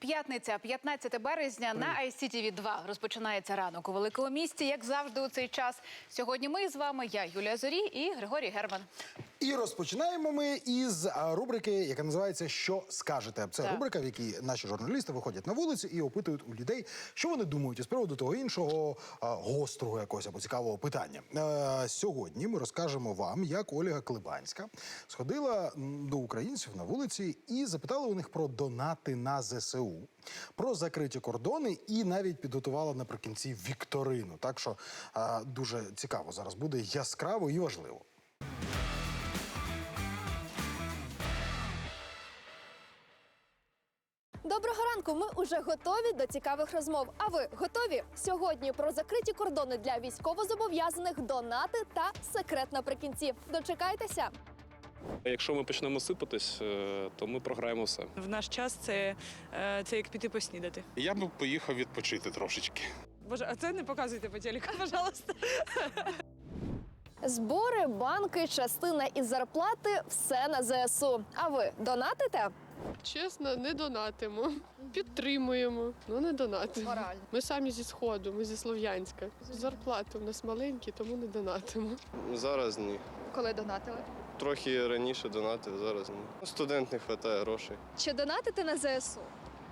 П'ятниця, 15 березня на ICTV 2 розпочинається ранок у великому місті. Як завжди, у цей час. Сьогодні ми з вами, я Юлія Зорі і Григорій Герман. І розпочинаємо ми із рубрики, яка називається Що скажете? Це Так. рубрика, в якій наші журналісти виходять на вулицю і опитують у людей, що вони думають із приводу того іншого гострого якогось або цікавого питання. Е, сьогодні ми розкажемо вам, як Ольга Клибанська сходила до українців на вулиці і запитала у них про донати на ЗСУ, про закриті кордони і навіть підготувала наприкінці вікторину. Так що а, дуже цікаво зараз буде яскраво і важливо. Доброго ранку. Ми уже готові до цікавих розмов. А ви готові? Сьогодні про закриті кордони для військовозобов'язаних, донати та секрет наприкінці. Дочекайтеся. Якщо ми почнемо сипатись, е, то ми програємо все. В наш час це, е, це як піти поснідати. Я б поїхав відпочити трошечки. Боже, а це не показуйте по телеку, пожалуйста. Збори, банки, частина із зарплати все на ЗСУ. А ви донатите? Чесно, не донатимо. Підтримуємо, ну не донатимо. Морально. Ми самі зі сходу, ми зі Слов'янська. Зарплати в нас маленькі, тому не донатимо. Зараз ні. Коли донатили? Трохи раніше донати, зараз ні. Студент не вистачає грошей. Чи донатите на ЗСУ?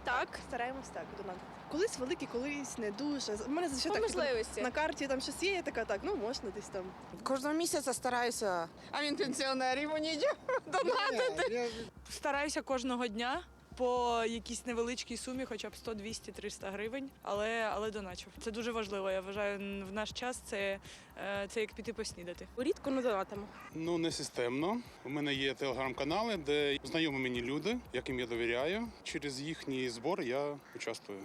Так, стараємось так донатити. Колись великі, колись не дуже. У мене за По так типу, можливості. на карті там щось є, я така, так, ну можна десь там. Кожного місяця стараюся. А він пенсіонер, йому нічого донатити. Стараюся кожного дня по якійсь невеличкій сумі, хоча б 100, 200, 300 гривень, але, але доначив. Це дуже важливо. Я вважаю, в наш час це, е, це як піти поснідати. Рідко не донатимо. Ну не системно. У мене є телеграм-канали, де знайомі мені люди, яким я довіряю. Через їхній збор я участвую.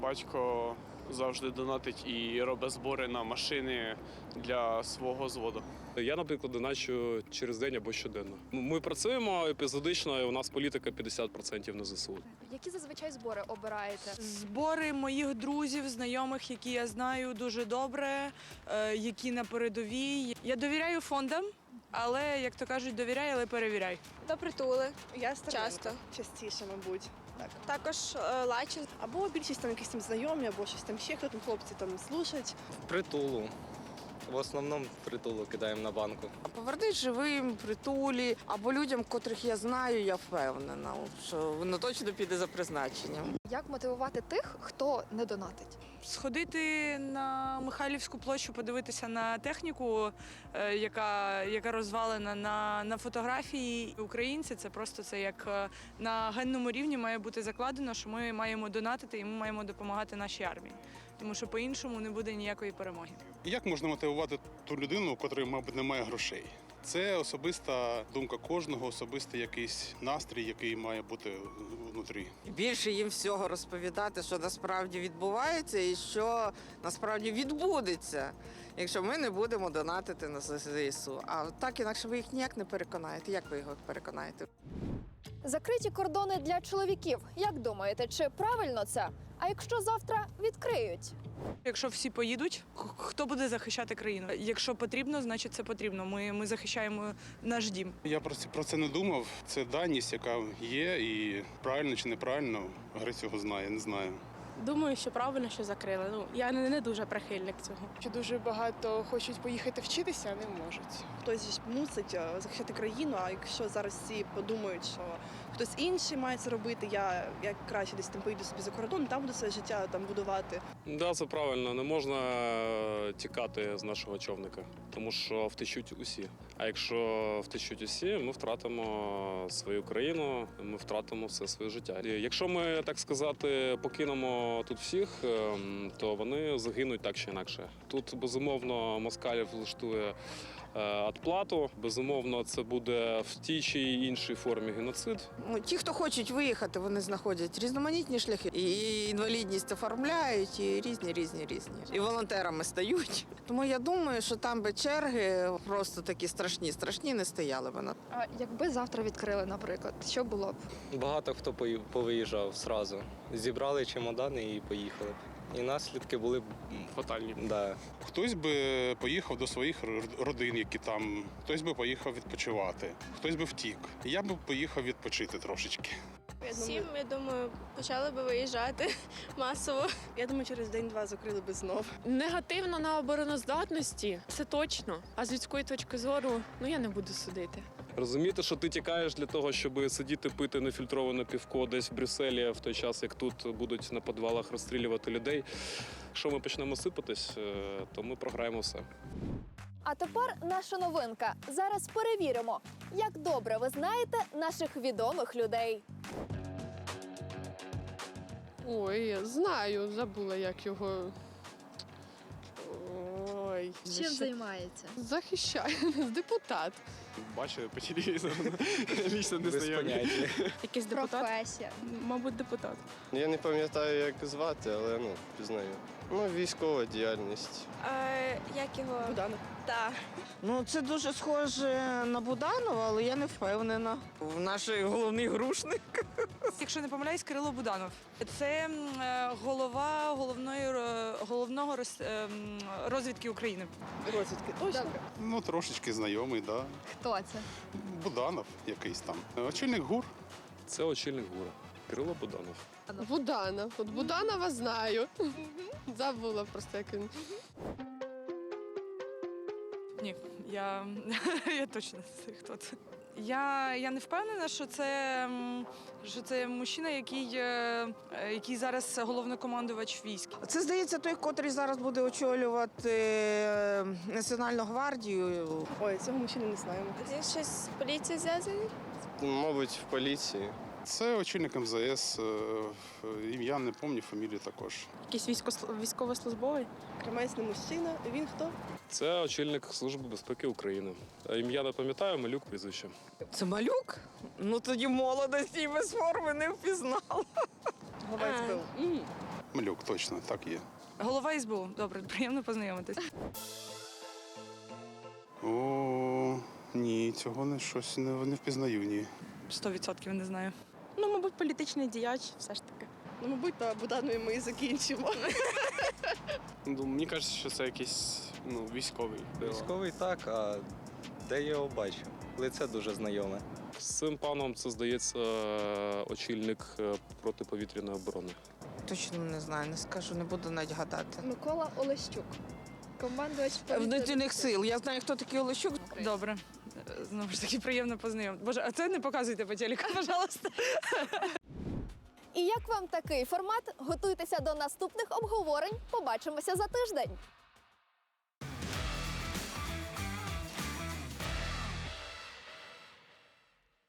Батько завжди донатить і робить збори на машини для свого зводу. Я, наприклад, доначу через день або щоденно. Ми працюємо епізодично, і у нас політика 50% на ЗСУ. Які зазвичай збори обираєте? Збори моїх друзів, знайомих, які я знаю дуже добре, е, які на передовій. Я довіряю фондам, але як то кажуть, довіряй, але перевіряй. До притули. Я старенька. Часто. Частіше, мабуть. Так. Також е, лачу. Або більшість там якісь там знайомі, або щось там ще хто там хлопці там слушать. Притулу. В основному притулу кидаємо на банку. Повернись живим, притулі, або людям, котрих я знаю, я впевнена, що воно точно піде за призначенням. Як мотивувати тих, хто не донатить? Сходити на Михайлівську площу, подивитися на техніку, е, яка, яка розвалена на, на фотографії. Українці це просто це як е, на генному рівні має бути закладено, що ми маємо донатити і ми маємо допомагати нашій армії. Тому що по-іншому не буде ніякої перемоги. Як можна мотивувати ту людину, у котрої, мабуть, немає грошей? Це особиста думка кожного, особистий якийсь настрій, який має бути внутрі. Більше їм всього розповідати, що насправді відбувається і що насправді відбудеться, якщо ми не будемо донатити на ЗСУ. А так інакше ви їх ніяк не переконаєте. Як ви його переконаєте? Закриті кордони для чоловіків. Як думаєте, чи правильно це? А якщо завтра відкриють? Якщо всі поїдуть, х- хто буде захищати країну? Якщо потрібно, значить це потрібно. Ми, ми захищаємо наш дім. Я про це, про це не думав. Це даність, яка є, і правильно чи неправильно, Грець його знає, не знаю. Думаю, що правильно, що закрили. Ну я не, не дуже прихильник цього. Що дуже багато хочуть поїхати вчитися, а не можуть. Хтось мусить захищати країну, а якщо зараз всі подумають, що хтось інший має це робити, я, я краще десь там поїду собі за кордон, там буду своє життя там будувати. Да, це правильно. Не можна тікати з нашого човника, тому що втечуть усі. А якщо втечуть усі, ми втратимо свою країну, ми втратимо все своє життя. Якщо ми так сказати покинемо тут всіх, ем, то вони загинуть так чи інакше. Тут безумовно москалів влаштує відплату. Безумовно, це буде в тій чи іншій формі геноцид. Ну, ті, хто хочуть виїхати, вони знаходять різноманітні шляхи. І інвалідність оформляють, і різні, різні, різні. І волонтерами стають. Тому я думаю, що там би черги просто такі страшні, страшні не стояли на А якби завтра відкрили, наприклад, що було б? Багато хто повиїжджав зразу. Зібрали чемодани і поїхали. І наслідки були б Фатальні. да, Хтось би поїхав до своїх родин, які там, хтось би поїхав відпочивати, хтось би втік. Я би поїхав відпочити трошечки. Я Всім, я думаю, почали би виїжджати масово. я думаю, через день-два закрили би знов. Негативно на обороноздатності, це точно. А з людської точки зору, ну я не буду судити. Розуміти, що ти тікаєш для того, щоб сидіти пити нефільтроване півко десь в Брюсселі, в той час, як тут будуть на підвалах розстрілювати людей. Якщо ми почнемо сипатись, е, то ми програємо все. А тепер наша новинка. Зараз перевіримо, як добре ви знаєте наших відомих людей. Ой, знаю, забула, як його. Ой. Чим займається? Захищає депутат. Бачили по телевізору. Лічно не знайомі. Якийсь депутат? Професія. Мабуть, депутат. Я не пам'ятаю, як звати, але ну, пізнаю. Ну, військова діяльність. Е, як його? Буданов. Так. Ну, це дуже схоже на Буданова, але я не впевнена. В наш головний грушник. Якщо не помиляюсь, Кирило Буданов. Це м, е, голова головної е, головного роз- е, розвідки України. Розвідки. Точно. Ну, трошечки знайомий, да. Хто це? Буданов якийсь там. Очільник гур. Це очільник ГУРа Кирило Буданов. Буданов. От Буданова знаю. Забула просто, як він. Ні, я, я точно не знаю, хто це. Я, я не впевнена, що це, що це мужчина, який, е, е, який зараз головнокомандувач військ. Це здається той, котрий зараз буде очолювати е, Національну гвардію. Ой, цього мужчини не знаємо. Він щось з поліцією зв'язаний? Мабуть, в поліції. Це очільник МЗС. е, Ім'я не пам'ятаю, фамілію також. Якийсь військо- військовослужбовий? Кремець не мужчина. Він хто? Це очільник Служби безпеки України. Ім'я не пам'ятаю, малюк прізвище. Це малюк? Ну тоді молодості і без форми не впізнала. Голова А. СБУ. Малюк, точно, так є. Голова СБУ. Добре, приємно познайомитись. О, ні, цього не щось не, не впізнаю, ні. 100% не знаю. Ну, мабуть, політичний діяч все ж таки. Ну, мабуть, на Буданові ми і закінчимо. Ну, Мені кажеться, що це якийсь ну, військовий. Військовий так, а де я його бачив? Лице дуже знайоме. З цим паном це здається е, очільник е, протиповітряної оборони. Точно не знаю, не скажу, не буду навіть гадати. Микола Олещук. Командувач Внутрішніх сил. Я знаю, хто такий Олещук. Добре. Е, Знову ж таки, приємно познайомити. Боже, а це не показуйте по телеку, пожалуйста. І як вам такий формат? Готуйтеся до наступних обговорень. Побачимося за тиждень.